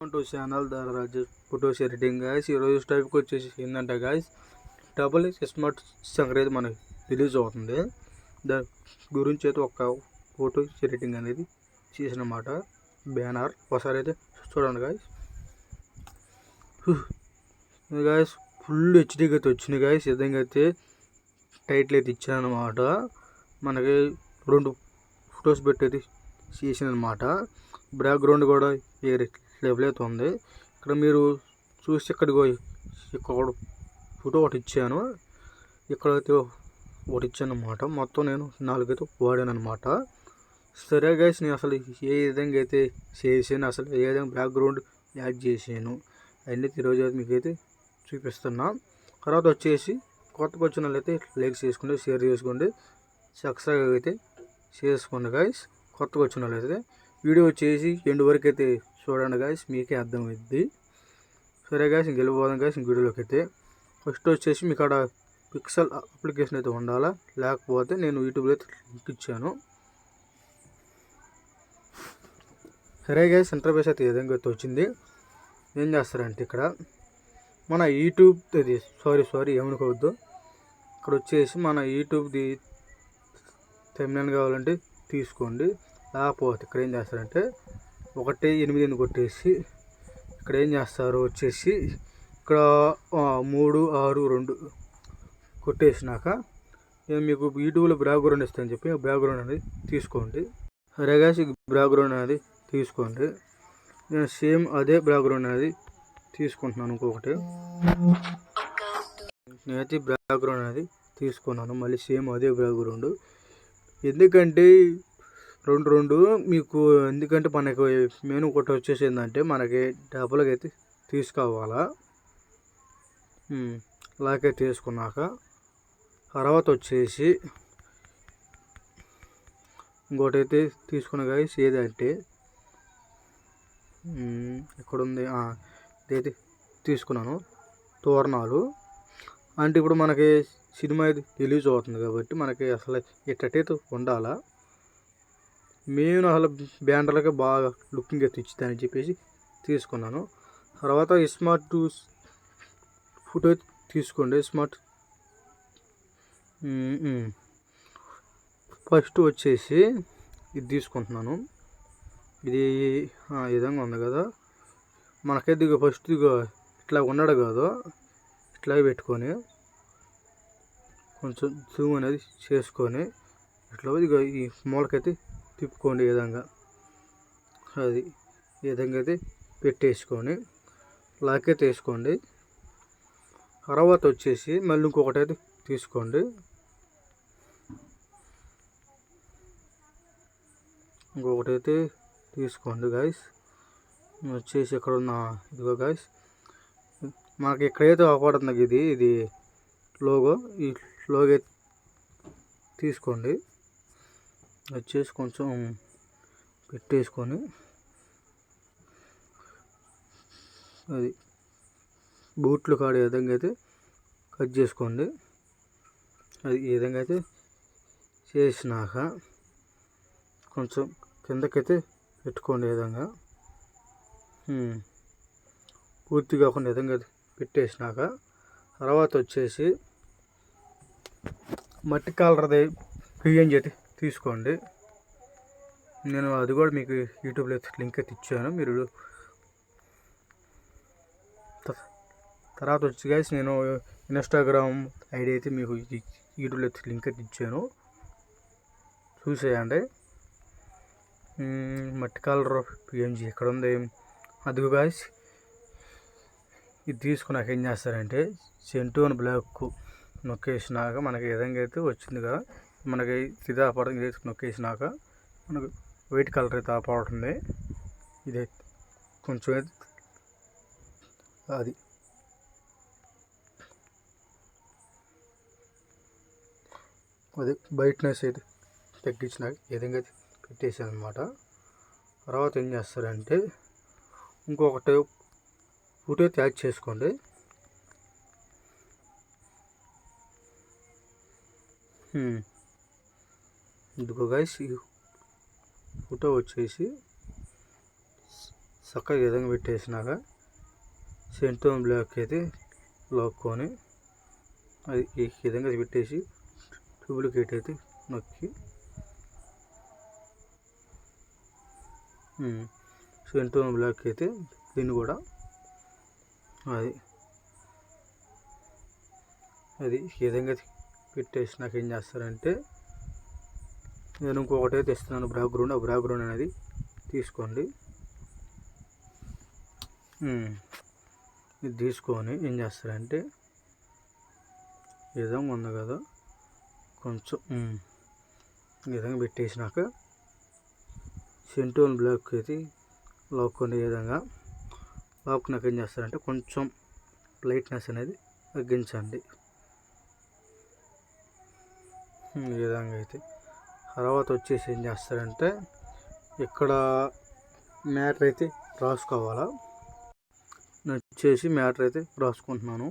To channel Raju photo editing guys ఈరోజు టైప్కి వచ్చేసి ఏంటంటే గాయస్ డబుల్ స్మార్ట్ సంక్రాంతి మనకి రిలీజ్ అవుతుంది. దాని గురించి అయితే ఒక ఫోటో ఎడిటింగ్ అనేది చేసినమాట. బ్యానర్ ఒకసారి అయితే చూడండి గాయస్ గాయస్ ఫుల్ హెచ్డీకి అయితే వచ్చింది గాయస్ విధంగా అయితే టైటిల్ అయితే ఇచ్చానమాట మనకి రెండు ఫొటోస్ పెట్టేది చేసిన అనమాట బ్యాక్గ్రౌండ్ కూడా వేరే లెవెల్ అయితే ఉంది. ఇక్కడ మీరు చూసి ఇక్కడికి ఇక్కడ ఫోటో ఒకటి ఇచ్చాను. ఇక్కడైతే ఒకటి ఇచ్చాను అనమాట మొత్తం నేను నాలుగైతే వాడాను అనమాట సరే గైస్ నేను అసలు ఏ విధంగా అయితే చేసాను అసలు ఏ విధంగా బ్యాక్గ్రౌండ్ యాడ్ చేసాను అన్నీ ఈరోజు అయితే మీకు అయితే చూపిస్తున్నా. తర్వాత వచ్చేసి కొత్తగా వచ్చిన వాళ్ళైతే లైక్ చేసుకోండి షేర్ చేసుకోండి. సక్సెస్గా అయితే చేసుకోండి గైస్ కొత్తగా వచ్చిన వాళ్ళైతే వీడియో వచ్చేసి ఎండు వరకు అయితే చూడండి గాయస్ మీకే అర్థమైద్ది. సరే గాయస్ ఇంక వెళ్ళిపోదాం గాయస్ ఇంక వీడియోలోకి అయితే. ఫస్ట్ వచ్చేసి మీకు అక్కడ పిక్సెల్ అప్లికేషన్ అయితే ఉండాలా? లేకపోతే నేను యూట్యూబ్లో అయితే లింక్ ఇచ్చాను. సరే గాయస్ ఇంటర్ఫేస్ అయితే ఏ విధంగా అయితే వచ్చింది? ఏం చేస్తారంటే ఇక్కడ మన యూట్యూబ్ ఇది సారీ సారీ ఏమనుకోవద్దు. ఇక్కడ వచ్చేసి మన యూట్యూబ్ది తెమ్మినన్ కావాలంటే తీసుకోండి. లేకపోతే ఇక్కడ ఏం చేస్తారంటే ఒకటి ఎనిమిదిని కొట్టేసి ఇక్కడ ఏం చేస్తారు? వచ్చేసి ఇక్కడ మూడు ఆరు రెండు కొట్టేసినాక నేను మీకు యూట్యూబ్లో బ్యాక్గ్రౌండ్ ఇస్తాను చెప్పి బ్యాక్గ్రౌండ్ అనేది తీసుకోండి. రెగాసి బ్యాక్గ్రౌండ్ అనేది తీసుకోండి. నేను సేమ్ అదే బ్యాక్గ్రౌండ్ అనేది తీసుకుంటున్నాను ఇంకొకటి. నేనైతే బ్యాక్గ్రౌండ్ అనేది తీసుకున్నాను. మళ్ళీ సేమ్ అదే బ్యాక్గ్రౌండ్. ఎందుకంటే రెండు రెండు. మీకు ఎందుకంటే మనకు మెయిన్ ఒకటి వచ్చేసి ఏంటంటే మనకి డబ్బులకి అయితే తీసుకోవాలా? అలాగే తీసుకున్నాక తర్వాత వచ్చేసి ఇంకోటి అయితే తీసుకున్న గాయస్ ఏదంటే ఉమ్, ఎక్కడుంది? ఇదైతే తీసుకున్నాను. తోరణాలు. అంటే ఇప్పుడు మనకి సినిమా అయితే రిలీజ్ అవుతుంది కాబట్టి మనకి అసలు ఎట్టయితే ఉండాలా? మేము అసలు బ్యానర్లకే బాగా లుకింగ్ అయితే ఇచ్చిందని చెప్పేసి తీసుకున్నాను. తర్వాత స్మార్ట్ టూ ఫోటో తీసుకోండి. స్మార్ట్ ఫస్ట్ వచ్చేసి ఇది తీసుకుంటున్నాను. ఇది ఈ విధంగా ఉంది కదా. మనకైతే ఇక ఫస్ట్ ఇక ఇట్లా ఉన్నాడు కాదు. ఇట్లా పెట్టుకొని కొంచెం జూమ్ అనేది చేసుకొని ఇట్లా ఇక ఈ మూలకైతే తిప్పుకోండి ఈ విధంగా? అది ఈ విధంగా అయితే పెట్టేసుకొని లాక్ అయితే వేసుకోండి. తర్వాత వచ్చేసి మళ్ళీ ఇంకొకటి అయితే తీసుకోండి. ఇంకొకటి అయితే తీసుకోండి గాయస్ వచ్చేసి ఇక్కడ ఉన్న ఇదిగో గాయస్ మనకి ఎక్కడైతే అవపడుతుంది ఇది ఇది లోగో ఈ లోగో అయితే తీసుకోండి. వచ్చేసి కొంచెం పెట్టేసుకొని అది బూట్లు కాడే విధంగా అయితే కట్ చేసుకోండి. అది ఈ విధంగా అయితే చేసినాక కొంచెం కిందకైతే పెట్టుకోండి విధంగా. పూర్తి కాకుండా విధంగా అయితే పెట్టేసినాక తర్వాత వచ్చేసి మట్టి కాలరది బియ్యం అయితే తీసుకోండి. నేను అది కూడా మీకు యూట్యూబ్లో లింక్ అయితే ఇచ్చాను. మీరు తర్వాత వచ్చి గైస్ నేను ఇన్స్టాగ్రామ్ ఐడి అయితే మీకు యూట్యూబ్లో లింక్ అయితే ఇచ్చాను. చూసేయండి. మట్టి కలర్ పిఎంజి ఎక్కడ ఉంది అదిగో గాయస్ ఇది తీసుకున్నాక ఏం చేస్తారంటే సెంటు అని బ్లాక్ నొక్కేసినాక మనకి విధంగా అయితే వచ్చింది కదా. మనకి సిద్ధా ఆపడుతుంది ఇది నొక్కేసినాక మనకు వైట్ కలర్ అయితే ఆపడుతుంది ఇది కొంచెం అది. అది బయటనెస్ అయితే తగ్గించినాక విధంగా అయితే పెట్టేసాను అనమాట తర్వాత ఏం చేస్తారంటే ఇంకొకటి ఫోటో అయితే యాడ్ చేసుకోండి. Hmm. ఇదిగో గైస్ ఈ ఫోటో వచ్చేసి చక్కగా విధంగా పెట్టేసినాక సెంటోన్ బ్లాక్ అయితే లాక్కొని అది ఈ విధంగా పెట్టేసి డూప్లికేట్ అయితే నొక్కి. సెంటోన్ బ్లాక్ అయితే దీన్ని కూడా అది అది ఈ విధంగా పెట్టేసినాక ఏం చేస్తారంటే నేను ఇంకొకటే తెస్తున్నాను ఇస్తున్నాను బ్యాక్గ్రౌండ్ ఆ బ్యాక్గ్రౌండ్ అనేది తీసుకోండి. ఇది తీసుకొని ఏం చేస్తారంటే ఈ విధంగా ఉంది కదా కొంచెం ఈ విధంగా పెట్టేసినాక సెంటోన్ బ్లాక్ అయితే లాక్కొని ఏ విధంగా లాక్కున్నాక ఏం చేస్తారంటే కొంచెం లైట్నెస్ అనేది తగ్గించండి. ఈ విధంగా అయితే తర్వాత వచ్చేసి ఏం చేస్తారంటే ఇక్కడ మ్యాటర్ అయితే రాసుకోవాలా? నేను వచ్చేసి మ్యాటర్ అయితే రాసుకుంటున్నాను.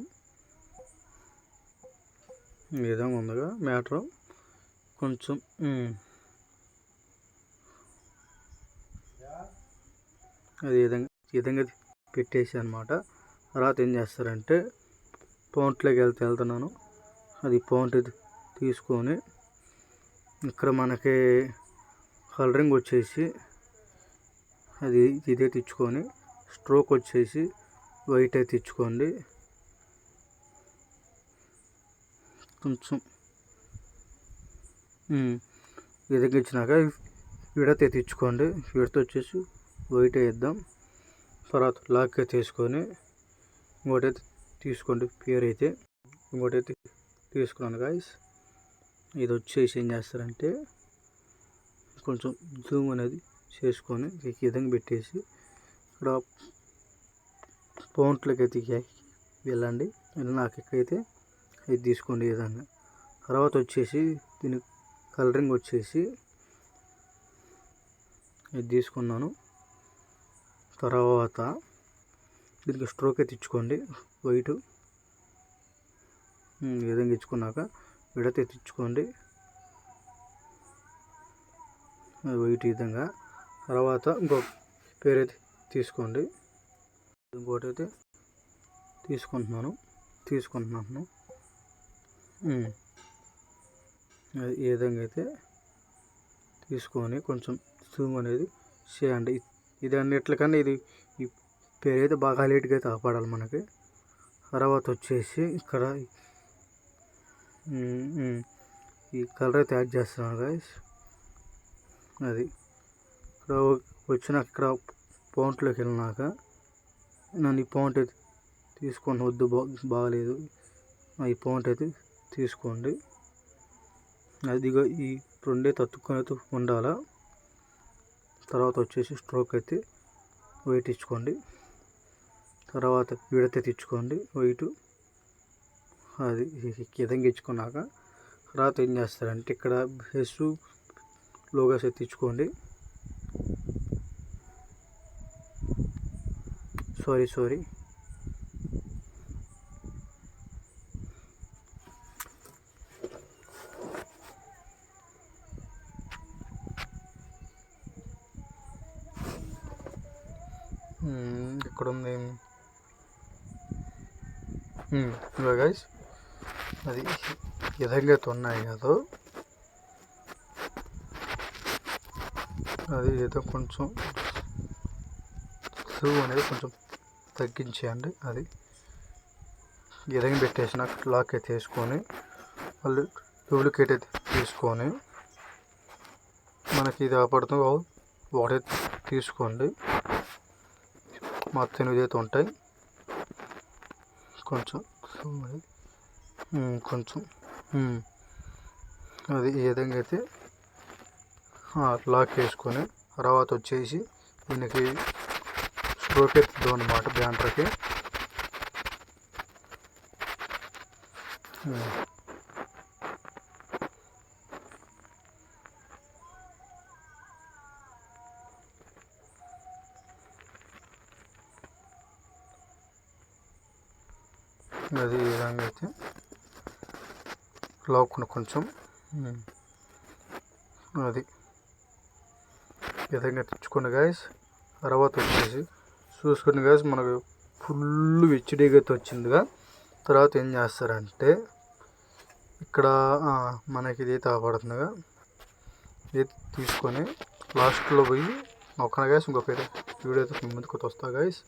ఈ విధంగా ఉందిగా మ్యాటర్. కొంచెం అది విధంగా విధంగా పెట్టేసి అనమాట తర్వాత ఏం చేస్తారంటే పౌంట్లోకి వెళ్తే వెళ్తున్నాను. అది పౌంట్ తీసుకొని ఇక్కడ మనకి కలరింగ్ వచ్చేసి అది ఇదే తెచ్చుకొని స్ట్రోక్ వచ్చేసి వైట్ అయితే తెచ్చుకోండి. కొంచెం ఉమ్, ఈ ఇచ్చినాక విడత తెచ్చుకోండి. విడత వచ్చేసి వైట్ వేద్దాం. తర్వాత లాక్ అయితే తీసుకొని ఇంకోటైతే తీసుకోండి. పేరు అయితే ఇంకోటైతే తీసుకున్నాను గాయస్ ఇది వచ్చేసి ఏం చేస్తారంటే కొంచెం జూమ్ అనేది చేసుకొని ఈ విధంగా పెట్టేసి ఇక్కడ పౌంట్లకి అయితే వెళ్ళండి. నాకు ఎక్కడైతే ఇది తీసుకోండి ఈ విధంగా తర్వాత వచ్చేసి దీని కలరింగ్ వచ్చేసి ఇది తీసుకున్నాను. తర్వాత దీనికి స్ట్రోక్ అయితే ఇచ్చుకోండి. వైట్. ఈ విధంగా ఇచ్చుకున్నాక విడత ఎత్తించుకోండి. వైట్ ఈ విధంగా. తర్వాత ఇంకో పేరు అయితే తీసుకోండి. ఇంకోటి అయితే తీసుకుంటున్నాను. తీసుకుంటున్నాను. అది ఈ విధంగా అయితే తీసుకొని కొంచెం జూమ్ అనేది చేయండి. ఇది అన్నిట్లకన్నా ఇది ఈ పేరు అయితే బాగా హైలైట్గా అయితే ఆపడాలి మనకి. తర్వాత వచ్చేసి ఇక్కడ ఈ కలర్ అయితే యాడ్ చేస్తున్నాను గాయస్ అది. ఇక్కడ వచ్చినాక ఇక్కడ పౌంట్లోకి వెళ్ళినాక నన్ను ఈ పౌంట్ అయితే తీసుకోండి వద్దు బా బాగలేదు ఈ పౌంట్ అయితే తీసుకోండి. అదిగో ఈ రెండే తత్తుకొని అయితే ఉండాలా? తర్వాత వచ్చేసి స్ట్రోక్ అయితే వెయిట్ ఇచ్చుకోండి. తర్వాత విడత తెచ్చుకోండి వెయిట్ అది ఈ తర్వాత ఏం చేస్తారంటే ఇక్కడ బేస్ లోగా ఎత్తించుకోండి. Sorry sorry. ఇక్కడ ఉంది గైస్ అది విధంగా అయితే ఉన్నాయి కదా. అది ఏదో కొంచెం జూ అనేది కొంచెం తగ్గించేయండి. అది ఈ విధంగా పెట్టేసిన లాక్ అయితే వేసుకొని మళ్ళీ డూప్లికేట్ అయితే తీసుకొని మనకి ఇది ఆపడుతుంది ఒకటైతే తీసుకోండి. మొత్తం ఎనిమిది అయితే ఉంటాయి. కొంచెం అనేది, కొంచెం. అది ఈ విధంగా అయితే లాక్ వేసుకొని తర్వాత వచ్చేసి దీనికి స్ట్రోక్ ఎత్తుదాం అనమాట బ్యాంటర్కి అది ఈ విధంగా అయితే లాక్కుని కొంచెం. అది. విధంగా తెచ్చుకోండి గాయస్. తర్వాత వచ్చేసి చూసుకోండి గాయస్ మనకు ఫుల్ హెచ్డీగా అయితే వచ్చిందిగా. తర్వాత ఏం చేస్తారంటే ఇక్కడ మనకి ఇది అయితే అవపడుతుందిగా ఇది తీసుకొని లాస్ట్లో పోయి ఒక్క గాయస్. ఇంకొక వీడియో అయితే ముందుకు వస్తా గాయస్.